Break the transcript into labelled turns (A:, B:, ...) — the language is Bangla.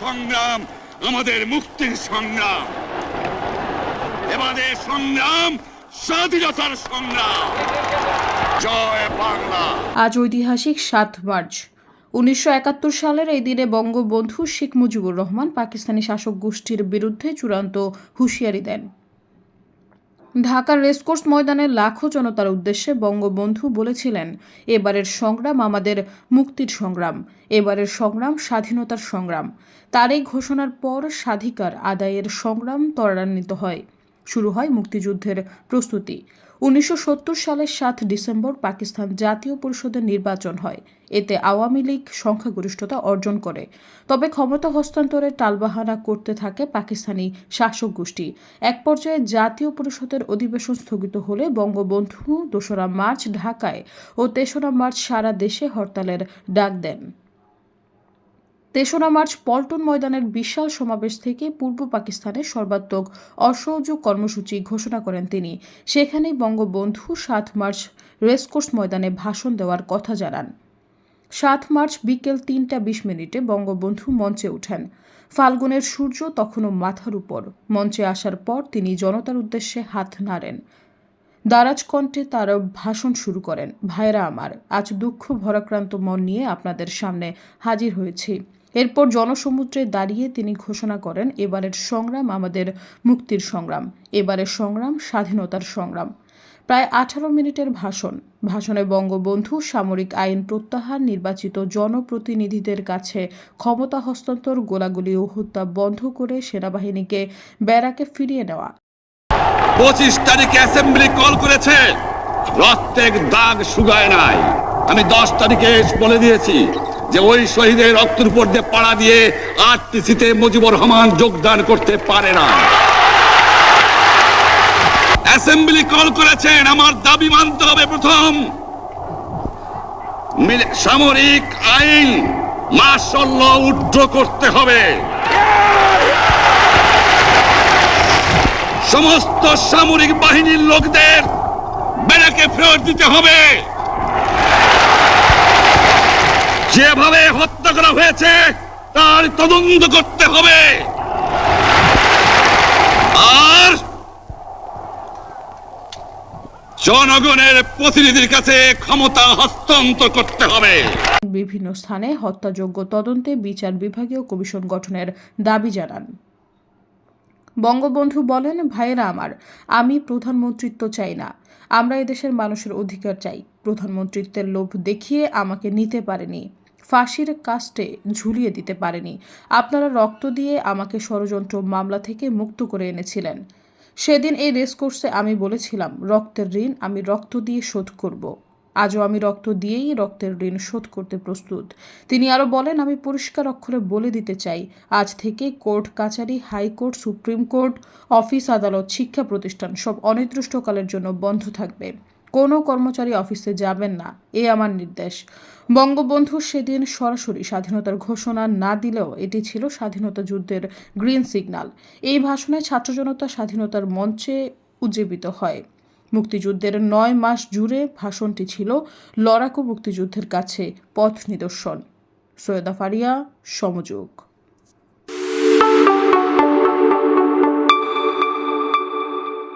A: সংগ্রাম, আমাদের মুক্তির সংগ্রাম। সংগ্রাম, স্বাধীনতার সংগ্রাম। জয় বাংলা।
B: আজ ঐতিহাসিক সাত মার্চ। উনিশশো একাত্তর সালের এই দিনে বঙ্গবন্ধু শেখ মুজিবুর রহমান পাকিস্তানি শাসক গোষ্ঠীর বিরুদ্ধে চূড়ান্ত হুঁশিয়ারি দেন। ঢাকার রেসকোর্স ময়দানে লাখো জনতার উদ্দেশ্যে বঙ্গবন্ধু বলেছিলেন, এবারের সংগ্রাম আমাদের মুক্তির সংগ্রাম, এবারের সংগ্রাম স্বাধীনতার সংগ্রাম। তার এই ঘোষণার পর স্বাধিকার আদায়ের সংগ্রাম ত্বরান্বিত হয়। শুরু হয় মুক্তিযুদ্ধের প্রস্তুতি। উনিশশো সত্তর সালের সাত ডিসেম্বর পাকিস্তান জাতীয় পরিষদের নির্বাচন হয়। এতে আওয়ামী লীগ সংখ্যাগরিষ্ঠতা অর্জন করে। তবে ক্ষমতা হস্তান্তরে টালবাহানা করতে থাকে পাকিস্তানি শাসক গোষ্ঠী। এক পর্যায়ে জাতীয় পরিষদের অধিবেশন স্থগিত হলে বঙ্গবন্ধু দোসরা মার্চ ঢাকায় ও তেসরা মার্চ সারা দেশে হরতালের ডাক দেন। তেসরা মার্চ পল্টন ময়দানের বিশাল সমাবেশ থেকে পূর্ব পাকিস্তানের সর্বাত্মক অসহযোগ কর্মসূচি ঘোষণা করেন তিনি। সেখানেই বঙ্গবন্ধু সাত মার্চ রেসকোর্স ময়দানে ভাষণ দেওয়ার কথা জানান। সাত মার্চ বিকেল তিনটা বিশ মিনিটে বঙ্গবন্ধু মঞ্চে ওঠেন। ফাল্গুনের সূর্য তখনও মাথার উপর। মঞ্চে আসার পর তিনি জনতার উদ্দেশ্যে হাত নাড়েন। দারাজ কণ্ঠে তার ভাষণ শুরু করেন, ভাইরা আমার, আজ দুঃখ ভরাক্রান্ত মন নিয়ে আপনাদের সামনে হাজির হয়েছি। এরপর জনসমুদ্রে দাঁড়িয়ে তিনি ঘোষণা করেন, এবারের সংগ্রাম আমাদের মুক্তির সংগ্রাম, এবারের সংগ্রাম স্বাধীনতার সংগ্রাম। প্রায় আঠারো মিনিটের ভাষণ। ভাষণে বঙ্গবন্ধু সামরিক আইন প্রত্যাহার, নির্বাচিত জনপ্রতিনিধিদের কাছে ক্ষমতা হস্তান্তর, গোলাগুলি ও হত্যা বন্ধ করে সেনাবাহিনীকে ব্যারাকে ফিরিয়ে নেওয়া।
A: পঁচিশ তারিখে অ্যাসেম্বলি কল করেছে। রক্তের দাগ শুকায় নাই। আমি দশ তারিখে বলে দিয়েছি যে ওই শহীদের রক্তের উপর দিয়ে পাড়া দিয়ে আরটিসিতে মুজিবুর রহমান যোগদান করতে পারে না। অ্যাসেম্বলি কল করেছেন, আমার দাবি মানতে হবে প্রথম। সামরিক আইন মার্শাল উড্র করতে হবে। সমস্ত সামরিক বাহিনীর লোকদের ব্যারাকে ফেরত দিতে হবে। যেভাবে হত্যা করা হয়েছে, তার তদন্ত করতে হবে। আর জনগণের প্রতিনিধির কাছে ক্ষমতা হস্তান্তর করতে হবে।
B: বিভিন্ন স্থানে হত্যাযোগ্য তদন্তে বিচার বিভাগীয় কমিশন গঠনের দাবি জানান। বঙ্গবন্ধু বলেন, ভাইয়েরা আমার, আমি প্রধানমন্ত্রিত্ব চাই না। আমরা এদেশের মানুষের অধিকার চাই। প্রধানমন্ত্রিত্বের লোভ দেখিয়ে আমাকে নিতে পারেনি। ফাঁসির কাস্টে ঝুলিয়ে দিতে পারেনি। আপনারা রক্ত দিয়ে আমাকে ষড়যন্ত্র মামলা থেকে মুক্ত করে এনেছিলেন। সেদিন এই রেসকোর্সে আমি বলেছিলাম, রক্তের ঋণ আমি রক্ত দিয়ে শোধ করব। আজও আমি রক্ত দিয়েই রক্তের ঋণ শোধ করতে প্রস্তুত। তিনি আরও বলেন, আমি পরিষ্কার অক্ষরে বলে দিতে চাই, আজ থেকে কোর্ট কাচারি high court, supreme court, office, আদালত, শিক্ষা প্রতিষ্ঠান সব অনির্দিষ্টকালের জন্য বন্ধ থাকবে। কোনো কর্মচারী অফিসে যাবেন না, এ আমার নির্দেশ। বঙ্গবন্ধু সেদিন সরাসরি স্বাধীনতার ঘোষণা না দিলেও এটি ছিল স্বাধীনতা যুদ্ধের গ্রিন সিগন্যাল। এই ভাষণে ছাত্র জনতা স্বাধীনতার মঞ্চে উজ্জীবিত হয়। মুক্তিযুদ্ধের নয় মাস জুড়ে ভাষণটি ছিল লড়াকু মুক্তিযুদ্ধের কাছে পথ নিদর্শন। সৈয়দা ফারিয়া, সমযোগ।